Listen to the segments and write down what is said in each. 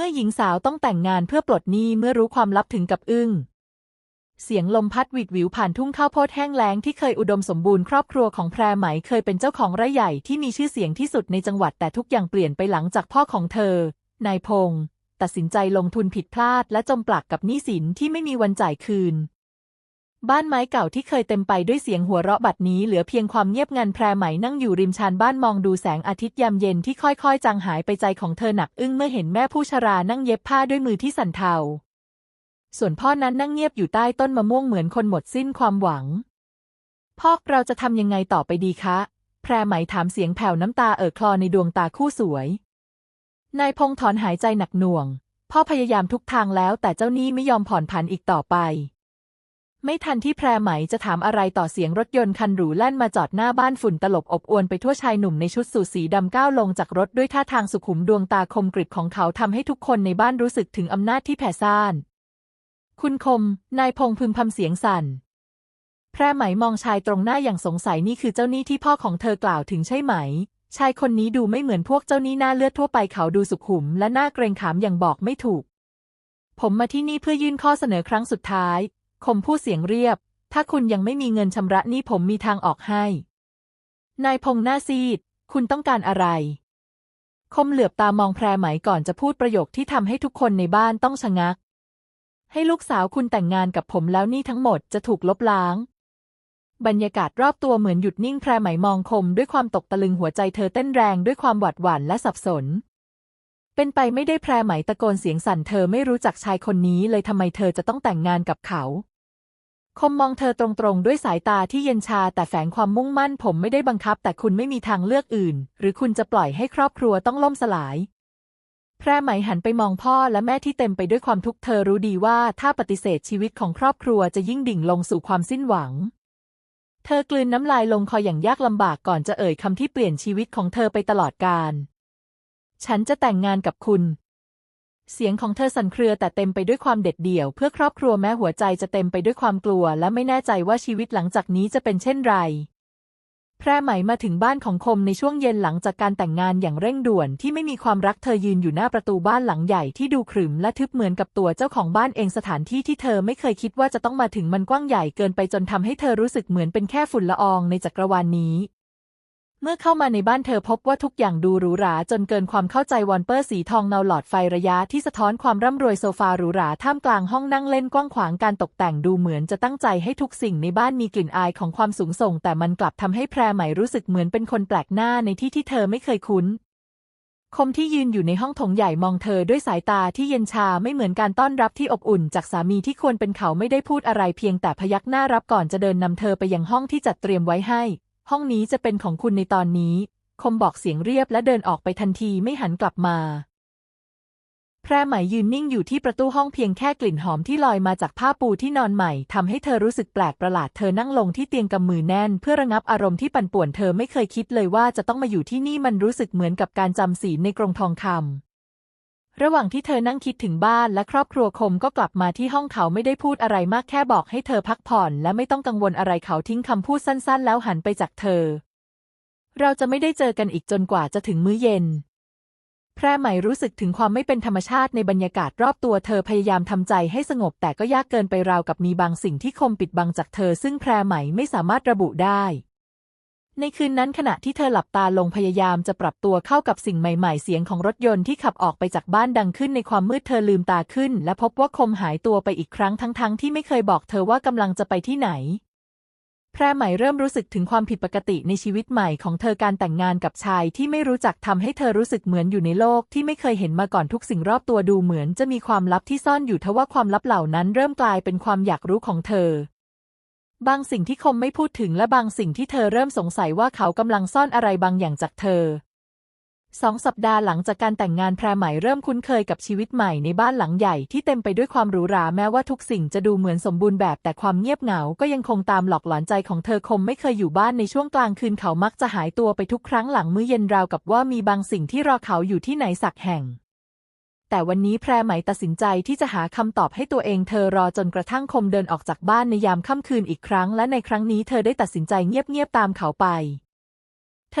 เมื่อหญิงสาวต้องแต่งงานเพื่อปลดหนี้เมื่อรู้ความลับถึงกับอึ้ง เสียงลมพัดหวิดหวิวผ่านทุ่งข้าวโพดแห้งแล้งที่เคยอุดมสมบูรณ์ครอบครัวของแพรไหมเคยเป็นเจ้าของไร่ใหญ่ที่มีชื่อเสียงที่สุดในจังหวัดแต่ทุกอย่างเปลี่ยนไปหลังจากพ่อของเธอ นายพงศ์ตัดสินใจลงทุนผิดพลาดและจมปลักกับหนี้สินที่ไม่มีวันจ่ายคืน บ้านไม้เก่าที่เคยเต็มไปด้วยเสียงหัวเราะบัดนี้เหลือเพียงความเงียบงันแพรไหมนั่งอยู่ริมชานบ้านมองดูแสงอาทิตย์ยามเย็นที่ค่อยๆ จางหายไปใจของเธอหนักอึ้งเมื่อเห็นแม่ผู้ชรานั่งเย็บผ้าด้วยมือที่สั่นเทา ส่วนพ่อนั้นนั่งเงียบอยู่ใต้ต้นมะม่วงเหมือนคนหมดสิ้นความหวัง พ่อเราจะทำยังไงต่อไปดีคะ แพรไหมถามเสียงแผ่วน้ำตาเอ่อคลอในดวงตาคู่สวย นายพงษ์ถอนหายใจหนักหน่วง พ่อพยายามทุกทางแล้วแต่เจ้านี้ไม่ยอมผ่อนผันอีกต่อไป ไม่ทันที่แพรไหมจะถามอะไรต่อเสียงรถยนต์คันหรูแล่นมาจอดหน้าบ้านฝุ่นตลบอบอวนไปทั่วชายหนุ่มในชุดสูทสีดำก้าวลงจากรถด้วยท่าทางสุขุมดวงตาคมกริบของเขาทำให้ทุกคนในบ้านรู้สึกถึงอำนาจที่แผ่ซ่าน คุณคม นายพงพึมพำเสียงสั่น แพรไหมมองชายตรงหน้าอย่างสงสัยนี่คือเจ้าหนี้ที่พ่อของเธอกล่าวถึงใช่ไหม ชายคนนี้ดูไม่เหมือนพวกเจ้าหนี้หน้าเลือดทั่วไปเขาดูสุขุม และหน้าเกรงขามอย่างบอกไม่ถูก ผมมาที่นี่เพื่อยื่นข้อเสนอครั้งสุดท้าย คมพูดเสียงเรียบ ถ้าคุณยังไม่มีเงินชำระหนี้ผมมีทางออกให้ นายพงษ์หน้าซีด คุณต้องการอะไร คมเหลือบตามองแพรไหมก่อนจะพูดประโยคที่ทำให้ทุกคนในบ้านต้องชะงัก ให้ลูกสาวคุณแต่งงานกับผมแล้วหนี่ทั้งหมดจะถูกลบล้าง บรรยากาศรอบตัวเหมือนหยุดนิ่งแพรไหมมองคมด้วยความตกตะลึงหัวใจเธอเต้นแรงด้วยความหวาดหวั่นและสับสน เป็นไปไม่ได้แพรไหมตะโกนเสียงสั่นเธอไม่รู้จักชายคนนี้เลยทำไมเธอจะต้องแต่งงานกับเขา คมมองเธอตรงๆ ด้วยสายตาที่เย็นชาแต่แฝงความมุ่งมั่นผมไม่ได้บังคับ แต่คุณไม่มีทางเลือกอื่น หรือคุณจะปล่อยให้ครอบครัวต้องล่มสลาย แพรไหมหันไปมองพ่อและแม่ที่เต็มไปด้วยความทุกข์เธอรู้ดีว่าถ้าปฏิเสธชีวิตของครอบครัวจะยิ่งดิ่งลงสู่ความสิ้นหวังเธอกลืนน้ำลายลงคออย่างยากลำบากก่อนจะเอ่ยคำที่เปลี่ยนชีวิตของเธอไปตลอดกาล ฉันจะแต่งงานกับคุณ เสียงของเธอสั่นเครือแต่เต็มไปด้วยความเด็ดเดี่ยว เพื่อครอบครัวแม้หัวใจจะเต็มไปด้วยความกลัว และไม่แน่ใจว่าชีวิตหลังจากนี้จะเป็นเช่นไร แพรไหมมาถึงบ้านของคมในช่วงเย็นหลังจากการแต่งงานอย่างเร่งด่วนที่ไม่มีความรักเธอยืนอยู่หน้าประตูบ้านหลังใหญ่ที่ดูขรึมและทึบเหมือนกับตัวเจ้าของบ้านเองสถานที่ที่เธอไม่เคยคิดว่าจะต้องมาถึงมันกว้างใหญ่เกินไปจนทำให้เธอรู้สึกเหมือนเป็นแค่ฝุ่นละอองในจักรวาลนี้ เมื่อเข้ามาในบ้านเธอพบว่าทุกอย่างดูหรูหราจนเกินความเข้าใจวอลเปอร์สีทองเนาหลอดไฟระยะที่สะท้อนความร่ำรวยโซฟาหรูหราท่ามกลางห้องนั่งเล่นกว้างขวางการตกแต่งดูเหมือนจะตั้งใจให้ทุกสิ่งในบ้านมีกลิ่นอายของความสูงส่ง แต่มันกลับทำให้แพรไหมรู้สึกเหมือนเป็นคนแปลกหน้าในที่ที่เธอไม่เคยคุ้น คมที่ยืนอยู่ในห้องโถงใหญ่มองเธอด้วยสายตาที่เย็นชาไม่เหมือนการต้อนรับที่อบอุ่น จากสามีที่ควรเป็นเขาไม่ได้พูดอะไรเพียงแต่พยักหน้ารับก่อนจะเดินนำเธอไปยังห้องที่จัดเตรียมไว้ให้ ห้องนี้จะเป็นของคุณในตอนนี้ คมบอกเสียงเรียบและเดินออกไปทันทีไม่หันกลับมา แพรไหมยืนนิ่งอยู่ที่ประตูห้องเพียงแค่กลิ่นหอมที่ลอยมาจากผ้าปูที่นอนใหม่ทำให้เธอรู้สึกแปลกประหลาดเธอนั่งลงที่เตียงกำมือแน่น เพื่อระงับอารมณ์ที่ปั่นป่วนเธอไม่เคยคิดเลยว่าจะต้องมาอยู่ที่นี่มันรู้สึกเหมือนกับการจำศีลในกรงทองคำ ระหว่างที่เธอนั่งคิดถึงบ้านและครอบครัวคมก็กลับมาที่ห้องเขาไม่ได้พูดอะไรมากแค่บอกให้เธอพักผ่อน และไม่ต้องกังวลอะไรเขาทิ้งคำพูดสั้น ๆ แล้วหันไปจากเธอ เราจะไม่ได้เจอกันอีกจนกว่าจะถึงมื้อเย็น แพรไหมรู้สึกถึงความไม่เป็นธรรมชาติในบรรยากาศรอบตัวเธอพยายามทำใจให้สงบแต่ก็ยากเกินไปราวกับมีบางสิ่งที่คมปิดบังจากเธอ ซึ่งแพรไหมไม่สามารถระบุได้ ในคืนนั้นขณะที่เธอหลับตาลงพยายามจะปรับตัวเข้ากับสิ่งใหม่ ๆ เสียงของรถยนต์ที่ขับออกไปจากบ้านดังขึ้นในความมืดเธอลืมตาขึ้น และพบว่าคมหายตัวไปอีกครั้งทั้งๆที่ไม่เคยบอกเธอว่ากำลังจะไปที่ไหน แพรไหม่เริ่มรู้สึกถึงความผิดปกติในชีวิตใหม่ของเธอการแต่งงานกับชายที่ไม่รู้จักทำให้เธอรู้สึกเหมือนอยู่ในโลกที่ไม่เคยเห็นมาก่อนทุกสิ่งรอบตัวดูเหมือนจะมีความลับที่ซ่อนอยู่ทว่าความลับเหล่านั้นเริ่มกลายเป็นความอยากรู้ของเธอ บางสิ่งที่คมไม่พูดถึงและบางสิ่งที่เธอเริ่มสงสัยว่าเขากำลังซ่อนอะไรบางอย่างจากเธอสองสัปดาห์หลังจากการแต่งงานแพรไหมเริ่มคุ้นเคยกับชีวิตใหม่ในบ้านหลังใหญ่ที่เต็มไปด้วยความหรูหราแม้ว่าทุกสิ่งจะดูเหมือนสมบูรณ์แบบแต่ความเงียบเหงาก็ยังคงตามหลอกหลอนใจของเธอคมไม่เคยอยู่บ้านในช่วงกลางคืนเขามักจะหายตัวไปทุกครั้งหลังมื้อเย็นราวกับว่ามีบางสิ่งที่รอเขาอยู่ที่ไหนสักแห่ง แต่วันนี้แพรไหมตัดสินใจที่จะหาคำตอบให้ตัวเองเธอรอจนกระทั่งคมเดินออกจากบ้านในยามค่ำคืนอีกครั้งและในครั้งนี้เธอได้ตัดสินใจเงียบๆตามเขาไป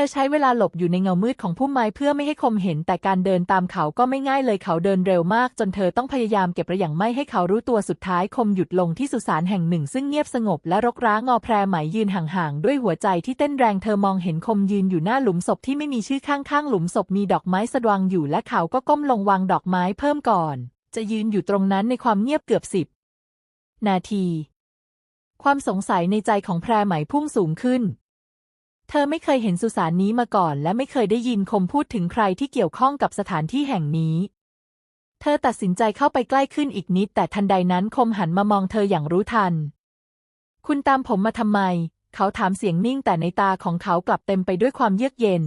ธอใช้เวลาหลบอยู่ในเงามืดของพุ่มไม้เพื่อไม่ให้คมเห็น แต่การเดินตามเขาก็ไม่ง่ายเลยเขาเดินเร็วมาก จนเธอต้องพยายามเก็บระอย่างไม่ให้เขารู้ตัวสุดท้ายคมหยุดลงที่สุสานแห่งหนึ่ง ซึ่งเงียบสงบและรกร้างงอแพรไหมยืนห่างๆด้วยหัวใจที่เต้นแรงเธอมองเห็นคมยืนอยู่หน้าหลุมศพที่ไม่มีชื่อข้างๆหลุมศพมีดอกไม้สะดวงอยู่ และเขาก็ก้มลงวางดอกไม้เพิ่มก่อน จะยืนอยู่ตรงนั้นในความเงียบเกือบสิบนาที ความสงสัยในใจของแพรไหมพุ่งสูงขึ้น เธอไม่เคยเห็นสุสานนี้มาก่อน และไม่เคยได้ยินคมพูดถึงใครที่เกี่ยวข้องกับสถานที่แห่งนี้ เธอตัดสินใจเข้าไปใกล้ขึ้นอีกนิด แต่ทันใดนั้นคมหันมามองเธออย่างรู้ทัน คุณตามผมมาทำไม เขาถามเสียงนิ่งแต่ในตาของเขากลับเต็มไปด้วยความเยือกเย็น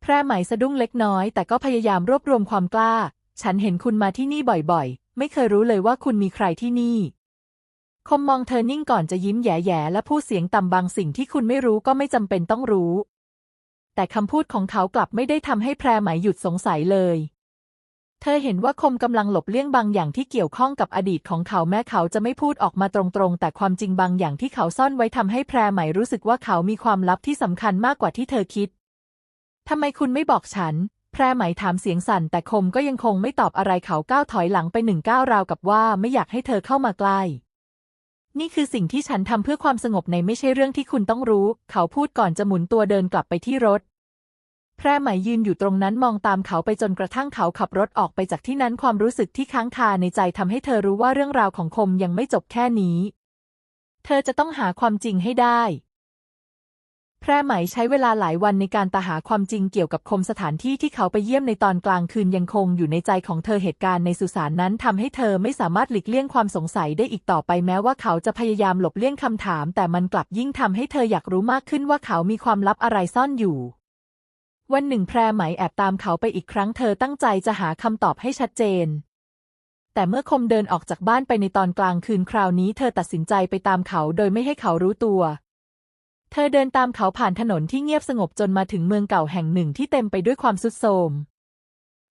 แพรไหมสะดุ้งเล็กน้อย แต่ก็พยายามรวบรวมความกล้า ฉันเห็นคุณมาที่นี่บ่อยๆ ไม่เคยรู้เลยว่าคุณมีใครที่นี่ คมมองเธอนิ่งก่อนจะยิ้มแย่ๆและพูดเสียงต่ำบางสิ่งที่คุณไม่รู้ก็ไม่จำเป็นต้องรู้ แต่คำพูดของเขากลับไม่ได้ทำให้แพรไหมหยุดสงสัยเลย เธอเห็นว่าคมกำลังหลบเลี่ยงบางอย่างที่เกี่ยวข้องกับอดีตของเขาแม้เขาจะไม่พูดออกมาตรงๆ แต่ความจริงบางอย่างที่เขาซ่อนไว้ทำให้แพรไหมรู้สึกว่าเขามีความลับที่สำคัญมากกว่าที่เธอคิดทำไมคุณไม่บอกฉัน แพรไหมถามเสียงสั่น แต่คมก็ยังคงไม่ตอบอะไรเขาก้าวถอยหลังไปหนึ่งก้าวราวกับว่าไม่อยากให้เธอเข้ามาใกล้ นี่คือสิ่งที่ฉันทำเพื่อความสงบในไม่ใช่เรื่องที่คุณต้องรู้ เขาพูดก่อนจะหมุนตัวเดินกลับไปที่รถ แพรไหมยืนอยู่ตรงนั้นมองตามเขาไปจนกระทั่งเขาขับรถออกไปจากที่นั้นความรู้สึกที่ค้างคาในใจทำให้เธอรู้ว่าเรื่องราวของคมยังไม่จบแค่นี้ เธอจะต้องหาความจริงให้ได้ พรไหมใช้เวลาหลายวันในการตาหาความจริงเกี่ยวกับคมสถานที่ที่เขาไปเยี่ยมในตอนกลางคืนยังคงอยู่ในใจของเธอเหตุการณ์ในสุสานนั้นทำให้เธอไม่สามารถหลีกเลี่ยงความสงสัยได้อีกต่อไปแม้ว่าเขาจะพยายามหลบเลี่ยงคำถาม แต่มันกลับยิ่งทำให้เธออยากรู้มากขึ้นว่าเขามีความลับอะไรซ่อนอยู่ วันหนึ่งแพรไหมแอบตามเขาไปอีกครั้งเธอตั้งใจจะหาคำตอบให้ชัดเจนแต่เมื่อคมเดินออกจากบ้านไปในตอนกลางคืนคราวนี้เธอตัดสินใจไปตามเขาโดยไม่ให้เขารู้ตัว เธอเดินตามเขาผ่านถนนที่เงียบสงบจนมาถึงเมืองเก่าแห่งหนึ่งที่เต็มไปด้วยความสุดโทม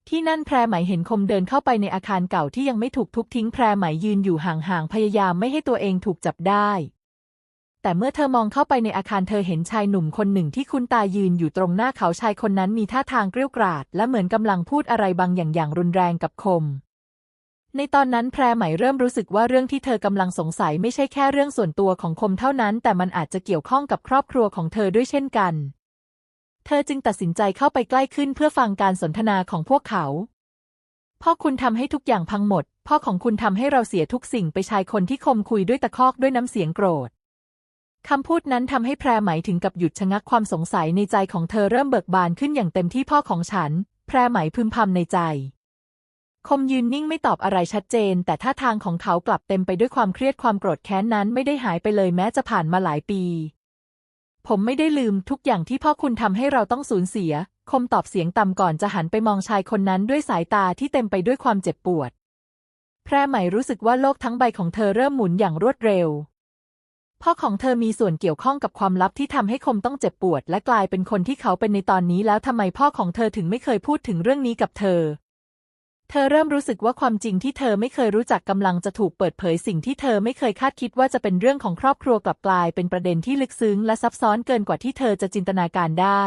ที่นั่นแพรไหมเห็นคมเดินเข้าไปในอาคารเก่าที่ยังไม่ถูกทุบทิ้งแพรไหมยืนอยู่ห่างๆพยายามไม่ให้ตัวเองถูกจับได้ แต่เมื่อเธอมองเข้าไปในอาคารเธอเห็นชายหนุ่มคนหนึ่งที่คุ้นตายืนอยู่ตรงหน้าเขาชายคนนั้นมีท่าทางเกรี้ยวกราด และเหมือนกำลังพูดอะไรบางอย่างอย่างรุนแรงกับคม ในตอนนั้นแพรไหมเริ่มรู้สึกว่าเรื่องที่เธอกำลังสงสัยไม่ใช่แค่เรื่องส่วนตัวของคมเท่านั้น แต่มันอาจจะเกี่ยวข้องกับครอบครัวของเธอด้วยเช่นกัน เธอจึงตัดสินใจเข้าไปใกล้ขึ้นเพื่อฟังการสนทนาของพวกเขา พ่อคุณทำให้ทุกอย่างพังหมด พ่อของคุณทำให้เราเสียทุกสิ่งไปชายคนที่คมคุยด้วยตะคอกด้วยน้ำเสียงโกรธคำพูดนั้นทำให้แพรไหมถึงกับหยุดชะงักความสงสัยในใจของเธอเริ่มเบิกบานขึ้นอย่างเต็มที่พ่อของฉัน แพรไหมพึมพำในใจ คมยืนนิ่งไม่ตอบอะไรชัดเจน แต่ท่าทางของเขากลับเต็มไปด้วยความเครียดความโกรธแค้นนั้นไม่ได้หายไปเลยแม้จะผ่านมาหลายปี ผมไม่ได้ลืมทุกอย่างที่พ่อคุณทำให้เราต้องสูญเสีย คมตอบเสียงต่ำก่อนจะหันไปมองชายคนนั้นด้วยสายตาที่เต็มไปด้วยความเจ็บปวด แพรไหมรู้สึกว่าโลกทั้งใบของเธอเริ่มหมุนอย่างรวดเร็ว พ่อของเธอมีส่วนเกี่ยวข้องกับความลับที่ทำให้คมต้องเจ็บปวด และกลายเป็นคนที่เขาเป็นในตอนนี้แล้วทำไมพ่อของเธอถึงไม่เคยพูดถึงเรื่องนี้กับเธอ เธอเริ่มรู้สึกว่าความจริงที่เธอไม่เคยรู้จักกำลังจะถูกเปิดเผยสิ่งที่เธอไม่เคยคาดคิดว่าจะเป็นเรื่องของครอบครัวกลับกลายเป็นประเด็นที่ลึกซึ้งและซับซ้อนเกินกว่าที่เธอจะจินตนาการได้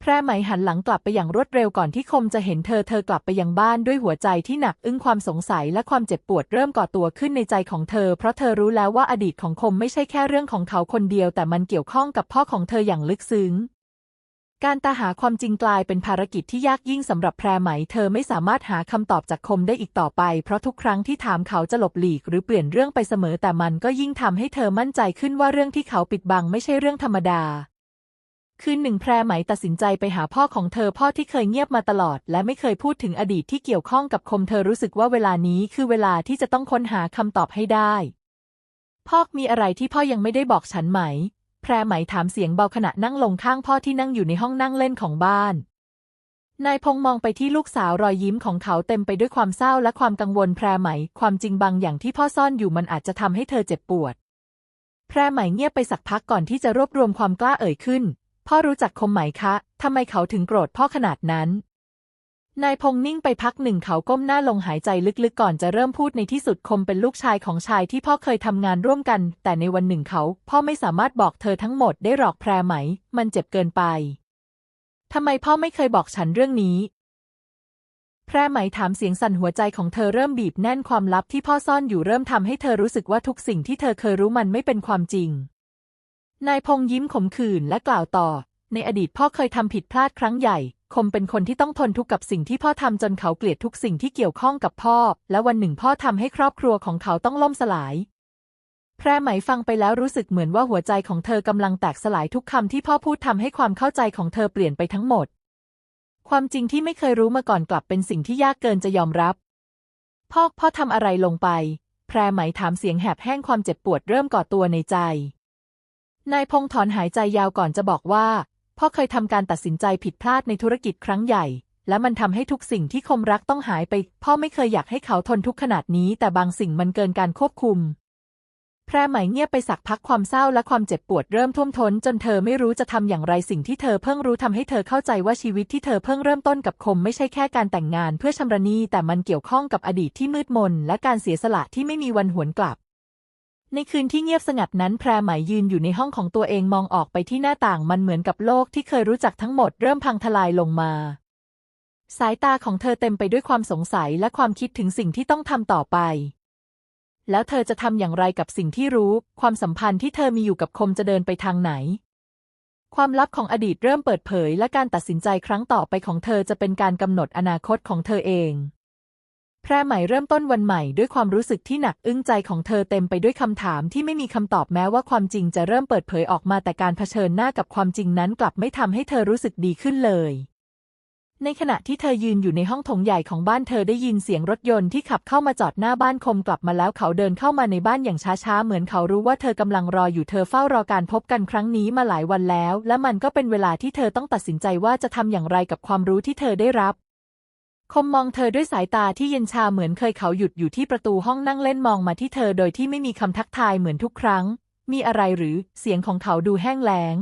แพรไหมหันหลังกลับไปอย่างรวดเร็วก่อนที่คมจะเห็นเธอเธอกลับไปยังบ้านด้วยหัวใจที่หนักอึ้งความสงสัยและความเจ็บปวดเริ่มก่อตัวขึ้นในใจของเธอ เพราะเธอรู้แล้วว่าอดีตของคมไม่ใช่แค่เรื่องของเขาคนเดียว แต่มันเกี่ยวข้องกับพ่อของเธออย่างลึกซึ้ง การตาหาความจริงกลายเป็นภารกิจที่ยากยิ่งสำหรับแพรไหม เธอไม่สามารถหาคำตอบจากคมได้อีกต่อไป เพราะทุกครั้งที่ถามเขาจะหลบหลีก หรือเปลี่ยนเรื่องไปเสมอแต่มันก็ยิ่งทำให้เธอมั่นใจขึ้นว่าเรื่องที่เขาปิดบังไม่ใช่เรื่องธรรมดา คืนหนึ่งแพรไหมตัดสินใจไปหาพ่อของเธอพ่อที่เคยเงียบมาตลอด และไม่เคยพูดถึงอดีตที่เกี่ยวข้องกับคมเธอรู้สึกว่าเวลานี้คือเวลาที่จะต้องค้นหาคำตอบให้ได้พ่อมีอะไรที่พ่อยังไม่ได้บอกฉันไหม รไหมถามเสียงเบาขณะนั่งลงข้างพ่อที่นั่งอยู่ในห้องนั่งเล่นของบ้าน นายพงมองไปที่ลูกสาวรอยยิ้มของเขาเต็มไปด้วยความเศร้าและความกังวลแพรไหม ความจริงบางอย่างที่พ่อซ่อนอยู่มันอาจจะทำให้เธอเจ็บปวด แพรไหมเงียบไปสักพักก่อนที่จะรวบรวมความกล้าเอ่ยขึ้น พ่อรู้จักคมไหมคะทำไมเขาถึงโกรธพ่อขนาดนั้น นายพงษ์นิ่งไปพักหนึ่งเขาก้มหน้าลงหายใจลึกๆก่อนจะเริ่มพูดในที่สุดคมเป็นลูกชายของชายที่พ่อเคยทำงานร่วมกัน แต่ในวันหนึ่งเขา พ่อไม่สามารถบอกเธอทั้งหมดได้หรอกแพรไหม มันเจ็บเกินไปทำไมพ่อไม่เคยบอกฉันเรื่องนี้ แพรไหมถามเสียงสั่นหัวใจของเธอเริ่มบีบแน่นความลับที่พ่อซ่อนอยู่เริ่มทำให้เธอรู้สึกว่าทุกสิ่งที่เธอเคยรู้มันไม่เป็นความจริงนายพงษ์ยิ้มขมขื่นและกล่าวต่อ ในอดีตพ่อเคยทำผิดพลาดครั้งใหญ่ คมเป็นคนที่ต้องทนทุกข์กับสิ่งที่พ่อทำจนเขาเกลียดทุกสิ่งที่เกี่ยวข้องกับพ่อ และวันหนึ่งพ่อทำให้ครอบครัวของเขาต้องล่มสลาย แพรไหมฟังไปแล้วรู้สึกเหมือนว่าหัวใจของเธอกำลังแตกสลายทุกคำที่พ่อพูดทำให้ความเข้าใจของเธอเปลี่ยนไปทั้งหมด ความจริงที่ไม่เคยรู้มาก่อนกลับเป็นสิ่งที่ยากเกินจะยอมรับ พ่อพ่อทำอะไรลงไป แพรไหมถามเสียงแหบแห้งความเจ็บปวดเริ่มก่อตัวในใจนายพงษ์ถอนหายใจยาวก่อนจะบอกว่า พ่อเคยทำการตัดสินใจผิดพลาดในธุรกิจครั้งใหญ่ และมันทำให้ทุกสิ่งที่คมรักต้องหายไป พ่อไม่เคยอยากให้เขาทนทุกข์ขนาดนี้ แต่บางสิ่งมันเกินการควบคุม แพรไหมเงียบไปสักพักความเศร้าและความเจ็บปวดเริ่มท่วมท้น จนเธอไม่รู้จะทำอย่างไรสิ่งที่เธอเพิ่งรู้ทำให้เธอเข้าใจว่าชีวิตที่เธอเพิ่งเริ่มต้นกับคมไม่ใช่แค่การแต่งงานเพื่อชำระหนี้แต่มันเกี่ยวข้องกับอดีตที่มืดมนและการเสียสละที่ไม่มีวันหวนกลับ ในคืนที่เงียบสงัดนั้นแพรไหมยืนอยู่ในห้องของตัวเองมองออกไปที่หน้าต่างมันเหมือนกับโลกที่เคยรู้จักทั้งหมดเริ่มพังทลายลงมา สายตาของเธอเต็มไปด้วยความสงสัยและความคิดถึงสิ่งที่ต้องทำต่อไป แล้วเธอจะทำอย่างไรกับสิ่งที่รู้ ความสัมพันธ์ที่เธอมีอยู่กับคมจะเดินไปทางไหน ความลับของอดีตเริ่มเปิดเผย และการตัดสินใจครั้งต่อไปของเธอจะเป็นการกำหนดอนาคตของเธอเอง แพรไหม่เริ่มต้นวันใหม่ด้วยความรู้สึกที่หนักอึ้งใจของเธอเต็มไปด้วยคำถามที่ไม่มีคำตอบแม้ว่าความจริงจะเริ่มเปิดเผยออกมาแต่การเผชิญหน้ากับความจริงนั้นกลับไม่ทำให้เธอรู้สึกดีขึ้นเลย ในขณะที่เธอยืนอยู่ในห้องโถงใหญ่ของบ้านเธอได้ยินเสียงรถยนต์ที่ขับเข้ามาจอดหน้าบ้านคมกลับมาแล้วเขาเดินเข้ามาในบ้านอย่างช้าๆเหมือนเขารู้ว่าเธอกำลังรออยู่เธอเฝ้ารอการพบกันครั้งนี้มาหลายวันแล้ว และมันก็เป็นเวลาที่เธอต้องตัดสินใจว่าจะทำอย่างไรกับความรู้ที่เธอได้รับ คมมองเธอด้วยสายตาที่เย็นชาเหมือนเคยเขาหยุดอยู่ที่ประตูห้องนั่งเล่นมองมาที่เธอโดยที่ไม่มีคำทักทายเหมือนทุกครั้ง มีอะไรหรือเสียงของเขาดูแห้งแล้ง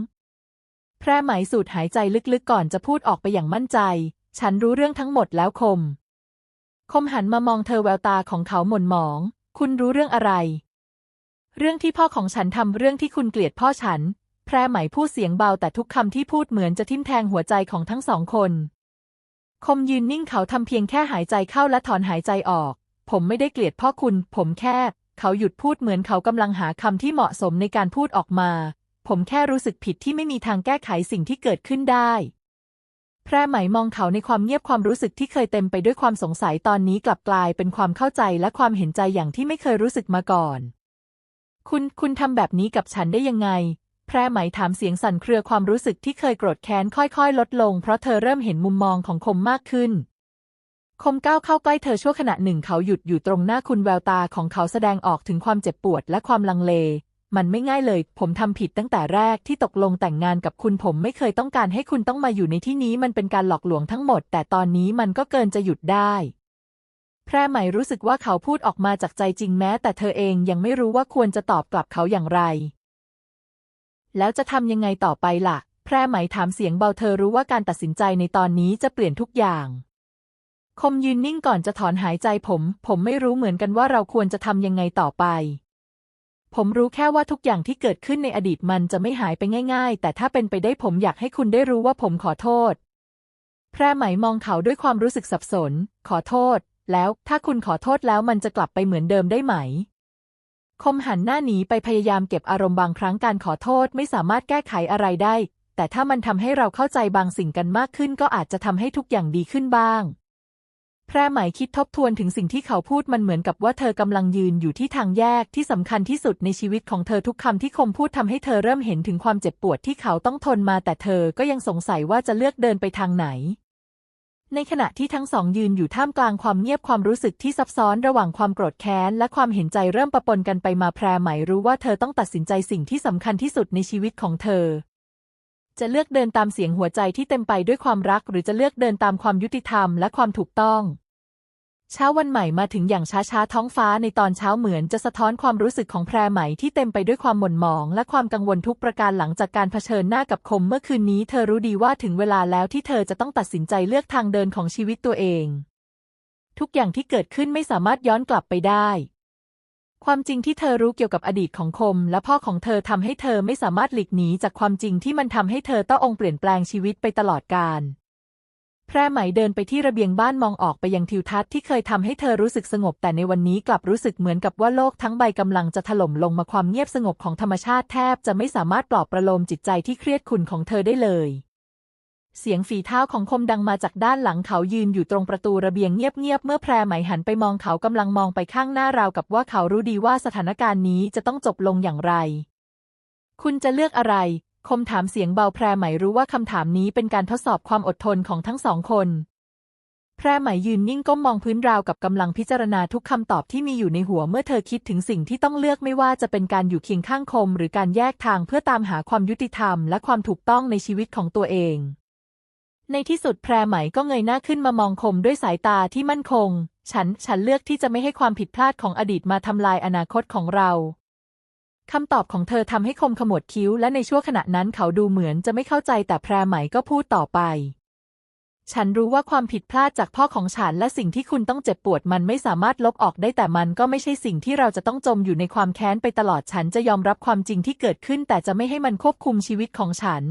แพรไหมสูดหายใจลึกๆก่อนจะพูดออกไปอย่างมั่นใจ ฉันรู้เรื่องทั้งหมดแล้วคม คมหันมามองเธอแววตาของเขาหม่นหมอง คุณรู้เรื่องอะไร เรื่องที่พ่อของฉันทำเรื่องที่คุณเกลียดพ่อฉัน แพรไหมพูดเสียงเบาแต่ทุกคำที่พูดเหมือนจะทิ่มแทงหัวใจของทั้งสองคน คมยืนนิ่งเขาทำเพียงแค่หายใจเข้าและถอนหายใจออก ผมไม่ได้เกลียดพ่อคุณ ผมแค่ เขาหยุดพูดเหมือนเขากำลังหาคำที่เหมาะสมในการพูดออกมา ผมแค่รู้สึกผิดที่ไม่มีทางแก้ไขสิ่งที่เกิดขึ้นได้ แพรไหมมองเขาในความเงียบความรู้สึกที่เคยเต็มไปด้วยความสงสัยตอนนี้กลับกลายเป็นความเข้าใจและความเห็นใจอย่างที่ไม่เคยรู้สึกมาก่อน คุณ คุณทำแบบนี้กับฉันได้ยังไง แพรไหมถามเสียงสั่นเครือความรู้สึกที่เคยโกรธแค้นค่อยๆ ลดลง เพราะเธอเริ่มเห็นมุมมองของคมมากขึ้น คมก้าวเข้าใกล้เธอชั่วขณะหนึ่งเขาหยุดอยู่ตรงหน้าคุณแววตาของเขาแสดงออกถึงความเจ็บปวดและความลังเล มันไม่ง่ายเลย ผมทำผิดตั้งแต่แรกที่ตกลงแต่งงานกับคุณผมไม่เคยต้องการให้คุณต้องมาอยู่ในที่นี้มันเป็นการหลอกลวงทั้งหมด แต่ตอนนี้มันก็เกินจะหยุดได้แพรไหมรู้สึกว่าเขาพูดออกมาจากใจจริงแม้ แต่เธอเองยังไม่รู้ว่าควรจะตอบกลับเขาอย่างไร แล้วจะทำยังไงต่อไปล่ะ แพรไหมถามเสียงเบาเธอรู้ว่าการตัดสินใจในตอนนี้จะเปลี่ยนทุกอย่าง คมยืนนิ่งก่อนจะถอนหายใจผม ผมไม่รู้เหมือนกันว่าเราควรจะทำยังไงต่อไป ผมรู้แค่ว่าทุกอย่างที่เกิดขึ้นในอดีตมันจะไม่หายไปง่าย ๆ แต่ถ้าเป็นไปได้ผมอยากให้คุณได้รู้ว่าผมขอโทษ แพรไหมมองเขาด้วยความรู้สึกสับสน ขอโทษ แล้วถ้าคุณขอโทษแล้วมันจะกลับไปเหมือนเดิมได้ไหม คมหันหน้าหนีไปพยายามเก็บอารมณ์บางครั้งการขอโทษไม่สามารถแก้ไขอะไรได้ แต่ถ้ามันทำให้เราเข้าใจบางสิ่งกันมากขึ้นก็อาจจะทำให้ทุกอย่างดีขึ้นบ้าง แพรไหมายคิดทบทวนถึงสิ่งที่เขาพูดมันเหมือนกับว่าเธอกำลังยืนอยู่ที่ทางแยกที่สำคัญที่สุดในชีวิตของเธอทุกคำที่คมพูดทำให้เธอเริ่มเห็นถึงความเจ็บปวดที่เขาต้องทนมาแต่เธอก็ยังสงสัยว่าจะเลือกเดินไปทางไหน ในขณะที่ทั้งสองยืนอยู่ท่ามกลางความเงียบความรู้สึกที่ซับซ้อนระหว่างความโกรธแค้น และความเห็นใจเริ่มประปนกันไปมาแพรไหมรู้ว่าเธอต้องตัดสินใจสิ่งที่สำคัญที่สุดในชีวิตของเธอ จะเลือกเดินตามเสียงหัวใจที่เต็มไปด้วยความรัก หรือจะเลือกเดินตามความยุติธรรมและความถูกต้อง เช้าวันใหม่มาถึงอย่างช้าๆท้องฟ้าในตอนเช้าเหมือนจะสะท้อนความรู้สึกของแพรไหมที่เต็มไปด้วยความหม่นหมองและความกังวลทุกประการหลังจากการเผชิญหน้ากับคมเมื่อคืนนี้เธอรู้ดีว่าถึงเวลาแล้วที่เธอจะต้องตัดสินใจเลือกทางเดินของชีวิตตัวเอง ทุกอย่างที่เกิดขึ้นไม่สามารถย้อนกลับไปได้ ความจริงที่เธอรู้เกี่ยวกับอดีตของคม และพ่อของเธอทำให้เธอไม่สามารถหลีกหนีจากความจริงที่มันทำให้เธอต้ององเปลี่ยนแปลงชีวิตไปตลอดกาล แพรไหมเดินไปที่ระเบียงบ้านมองออกไปยังทิวทัศน์ที่เคยทำให้เธอรู้สึกสงบ แต่ในวันนี้กลับรู้สึกเหมือนกับว่าโลกทั้งใบกำลังจะถล่มลงมาความเงียบสงบของธรรมชาติแทบจะไม่สามารถปลอบประโลมจิตใจที่เครียดขุ่นของเธอได้เลย เสียงฝีเท้าของคมดังมาจากด้านหลังเขายืนอยู่ตรงประตูระเบียงเงียบๆเมื่อแพรไหมหันไปมองเขากำลังมองไปข้างหน้าราวกับว่าเขารู้ดีว่าสถานการณ์นี้จะต้องจบลงอย่างไร คุณจะเลือกอะไร คมถามเสียงเบาแพรไหมรู้ว่าคำถามนี้เป็นการทดสอบความอดทนของทั้งสองคน แพรไหมยืนนิ่งก้มมองพื้นราวกับกำลังพิจารณาทุกคำตอบที่มีอยู่ในหัวเมื่อเธอคิดถึงสิ่งที่ต้องเลือกไม่ว่าจะเป็นการอยู่เคียงข้างคม หรือการแยกทางเพื่อตามหาความยุติธรรมและความถูกต้องในชีวิตของตัวเอง ในที่สุดแพรไหมก็เงยหน้าขึ้นมามองคมด้วยสายตาที่มั่นคง ฉัน ฉันเลือกที่จะไม่ให้ความผิดพลาดของอดีตมาทำลายอนาคตของเรา คำตอบของเธอทำให้คมขมวดคิ้วและในชั่วขณะนั้นเขาดูเหมือนจะไม่เข้าใจแต่แพรไหมก็พูดต่อไป ฉันรู้ว่าความผิดพลาดจากพ่อของฉันและสิ่งที่คุณต้องเจ็บปวดมันไม่สามารถลบออกได้แต่มันก็ไม่ใช่สิ่งที่เราจะต้องจมอยู่ในความแค้นไปตลอดฉันจะยอมรับความจริงที่เกิดขึ้น แต่จะไม่ให้มันควบคุมชีวิตของฉัน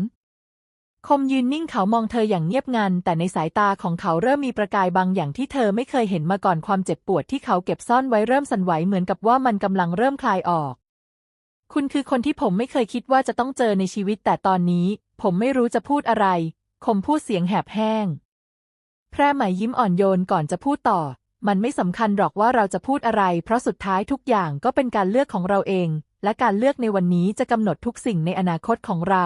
คมยืนนิ่งเขามองเธออย่างเงียบงันแต่ในสายตาของเขาเริ่มมีประกายบางอย่างที่เธอไม่เคยเห็นมาก่อนความเจ็บปวดที่เขาเก็บซ่อนไว้เริ่มสั่นไหวเหมือนกับว่ามันกำลังเริ่มคลายออก คุณคือคนที่ผมไม่เคยคิดว่าจะต้องเจอในชีวิตแต่ตอนนี้ ผมไม่รู้จะพูดอะไร คมพูดเสียงแหบแห้ง แพรไหมยิ้มอ่อนโยนก่อนจะพูดต่อ มันไม่สำคัญหรอกว่าเราจะพูดอะไร เพราะสุดท้ายทุกอย่างก็เป็นการเลือกของเราเอง และการเลือกในวันนี้จะกำหนดทุกสิ่งในอนาคตของเรา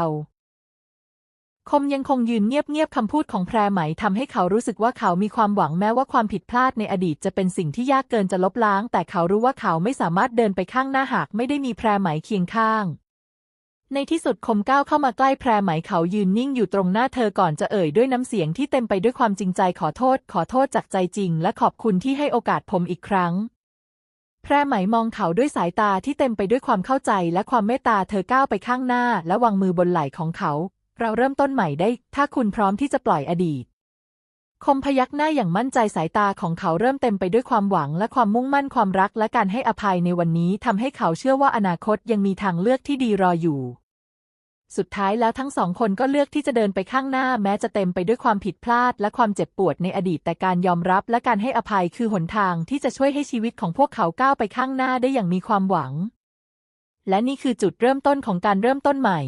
คมยังคงยืนเงียบๆคำพูดของแพรไหมทำให้เขารู้สึกว่าเขามีความหวังแม้ว่าความผิดพลาดในอดีตจะเป็นสิ่งที่ยากเกินจะลบล้าง แต่เขารู้ว่าเขาไม่สามารถเดินไปข้างหน้าหากไม่ได้มีแพรไหมเคียงข้าง ในที่สุดคมก้าวเข้ามาใกล้แพรไหมเขายืนนิ่งอยู่ตรงหน้าเธอก่อนจะเอ่ยด้วยน้ำเสียงที่เต็มไปด้วยความจริงใจขอโทษ ขอโทษจากใจจริง และขอบคุณที่ให้โอกาสผมอีกครั้งแพรไหมมองเขาด้วยสายตาที่เต็มไปด้วยความเข้าใจและความเมตตาเธอก้าวไปข้างหน้า และวางมือบนไหล่ของเขา เราเริ่มต้นใหม่ได้ ถ้าคุณพร้อมที่จะปล่อยอดีต คมพยักหน้าอย่างมั่นใจสายตาของเขาเริ่มเต็มไปด้วยความหวังและความมุ่งมั่นความรักและการให้อภัยในวันนี้ทำให้เขาเชื่อว่าอนาคตยังมีทางเลือกที่ดีรออยู่ สุดท้ายแล้วทั้งสองคนก็เลือกที่จะเดินไปข้างหน้าแม้จะเต็มไปด้วยความผิดพลาดและความเจ็บปวดในอดีตแต่การยอมรับและการให้อภัยคือหนทางที่จะช่วยให้ชีวิตของพวกเขาก้าวไปข้างหน้าได้อย่างมีความหวัง และนี่คือจุดเริ่มต้นของการเริ่มต้นใหม่